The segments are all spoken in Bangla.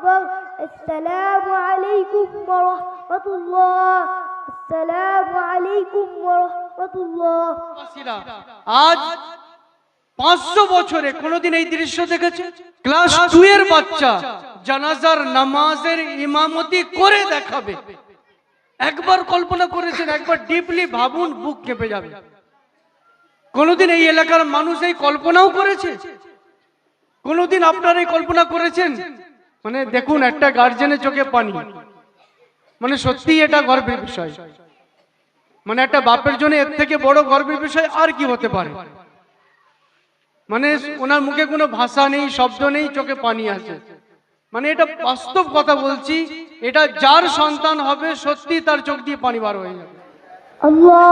أكبر السلام عليكم ورحمة الله السلام عليكم ورحمة الله বাসীরা আজ পাঁচশো বছরে কোনোদিন এই দৃশ্য দেখেছে ক্লাস টু এর বাচ্চা জানাজার নামাজের ইমামতি করে দেখাবে একবার কল্পনা করেছেন একবার ডিপলি ভাবুন বুক কেঁপে যাবে কোনোদিন এই এলাকার মানুষ এই কল্পনাও করেছে কোনোদিন আপনারা এই কল্পনা করেছেন মানে দেখুন, একটা গার্জেনের চোখে পানি। মানে সত্যি এটা গর্বের বিষয়। মানে একটা বাপের জন্য এর থেকে বড় গর্বের বিষয় আর কি হতে পারে? মানে ওনার মুখে কোনো ভাষা নেই, শব্দ নেই, চোখে পানি আছে। মানে এটা বাস্তব কথা বলছি, এটা যার সন্তান হবে, সত্যি তার চোখ দিয়ে পানি বার হয়ে যাবে। ওয়া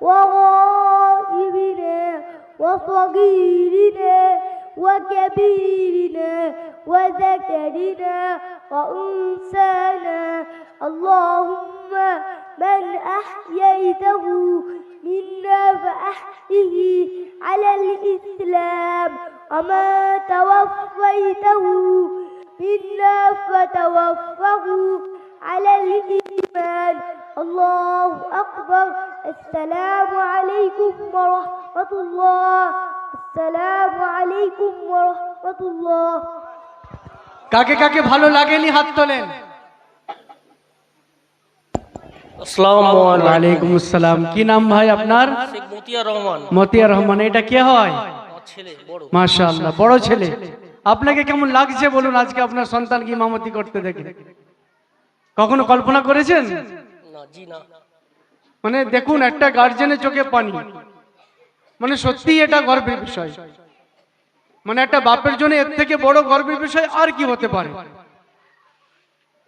وغائبنا وصغيرنا وكبيرنا وذكرنا وأنسانا اللهم من أحييته منا فأحيه على الإسلام وما توفيته منا فتوفه على الإيمان. الله أكبر السلام عليكم ورحمة الله السلام عليكم ورحمة الله কাকে কাকে ভালো লাগেনি হাত তোলেন আসসালামু আলাইকুম ওয়ালাইকুম আসসালাম কি নাম ভাই আপনার শেখ মতিয়া রহমান মতিয়া রহমান এটা কে হয় আমার ছেলে বড় মাশাআল্লাহ বড় ছেলে আপনাকে কেমন লাগছে বলুন আজকে আপনার সন্তানকে ইমামতি করতে দেখে কখনো কল্পনা করেছেন না জি না মানে দেখুন, একটা গার্জেনের চোখে পানি। মানে সত্যি এটা গর্বের বিষয়। মানে একটা বাপের জন্য এর থেকে বড় গর্বের বিষয় আর কি হতে পারে?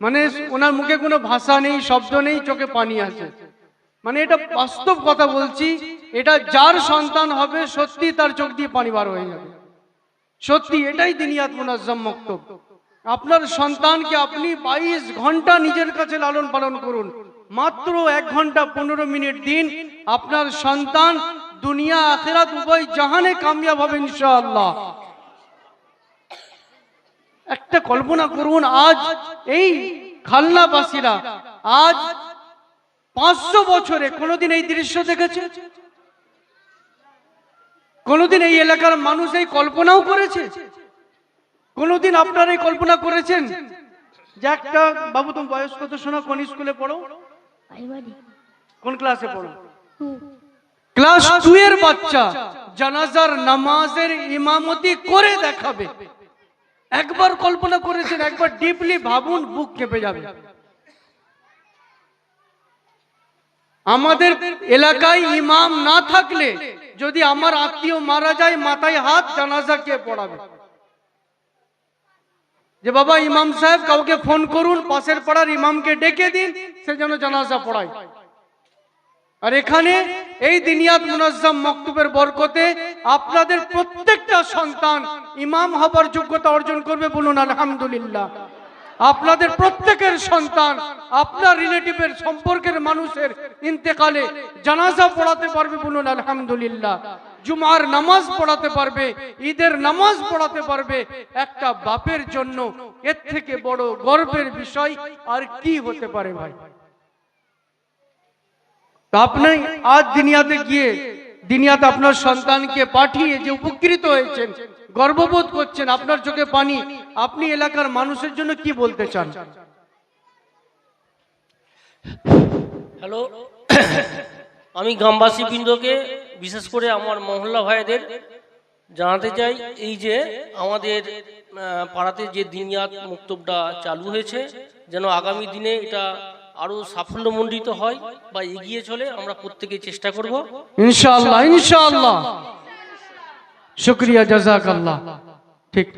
মানে ওনার মুখে কোনো ভাষা নেই, শব্দ নেই, চোখে পানি আছে। মানে এটা বাস্তব কথা বলছি, এটা যার সন্তান হবে, সত্যি তার চোখ দিয়ে পানি বার হয়ে যাবে। সত্যি এটাই দিনিয়াত মুনাজ্জম মক্তব। আপনার সন্তানকে আপনি বাইশ ঘণ্টা নিজের কাছে লালন পালন করুন। মাত্র এক ঘণ্টা পনেরো মিনিট দিন আপনার সন্তান দুনিয়া, আখেরাত উভয় জাহানে কামিয়াব হবে ইনশাআল্লাহ। একটা কল্পনা করুন, আজ এই খালনাবাসীরা আজ পাঁচশো বছরে, কোনোদিন এই দৃশ্য দেখেছে? কোনোদিন এই এলাকার মানুষ এই কল্পনাও করেছে? কোনোদিন আপনারা এই কল্পনা করেছেন? যে একটা, বাবু, তুমি বয়স কত শোনো, কোন স্কুলে পড়ো? কোন ক্লাসে পড়ো? ক্লাস টু এর বাচ্চা জানাজার নামাজের ইমামতি করে দেখাবে। একবার কল্পনা করেছেন একবার ডিপলি ভাবুন বুক কেঁপে যাবে। আমাদের এলাকায় ইমাম না থাকলে যদি আমার আত্মীয় মারা যায় মাথায় হাত জানাজা কে পড়াবে। যে বাবা, ইমাম সাহেব কাউকে ফোন করুন, পাশের পাড়ার ইমামকে ডেকে দিন, সে যেন জানাজা পড়ায়। আর এখানে এই দিনিয়াত মুনাজ্জাম মক্তুবের বরকতে আপনাদের প্রত্যেকটা সন্তান ইমাম হবার যোগ্যতা অর্জন করবে বলুন, আলহামদুলিল্লাহ। আপনাদের প্রত্যেকের সন্তান, আপনার রিলেটিভের সম্পর্কের মানুষের ইন্তেকালে জানাজা পড়াতে পারবে বলুন, আলহামদুলিল্লাহ। জুমার নামাজ পড়াতে পারবে, ঈদের নামাজ পড়াতে পারবে। একটা বাপের জন্য এর থেকে বড় গর্বের বিষয় আর কি হতে পারে ভাই? আপনি আজ দুনিয়াতে গিয়ে, দুনিয়াতে আপনার সন্তানকে পাঠিয়ে যে উপকৃত হয়েছেন, গর্ববোধ করছেন, আপনার চোখে পানি আপনি এলাকার মানুষের জন্য কি বলতে চান? হ্যালো আমি গ্রামবাসী বৃন্দকে বিশেষ করে আমার মহল্লা ভাইদের জানাতে চাই এই যে আমাদের পাড়াতে যে দিনিয়াত মুক্তবটা চালু হয়েছে যেন আগামী দিনে এটা আরও সাফল্যমণ্ডিত হয় বা এগিয়ে চলে আমরা প্রত্যেকে চেষ্টা করব। ইনশাআল্লাহ ইনশাআল্লাহ। শুক্রিয়া জাজাক আল্লাহ ঠিক।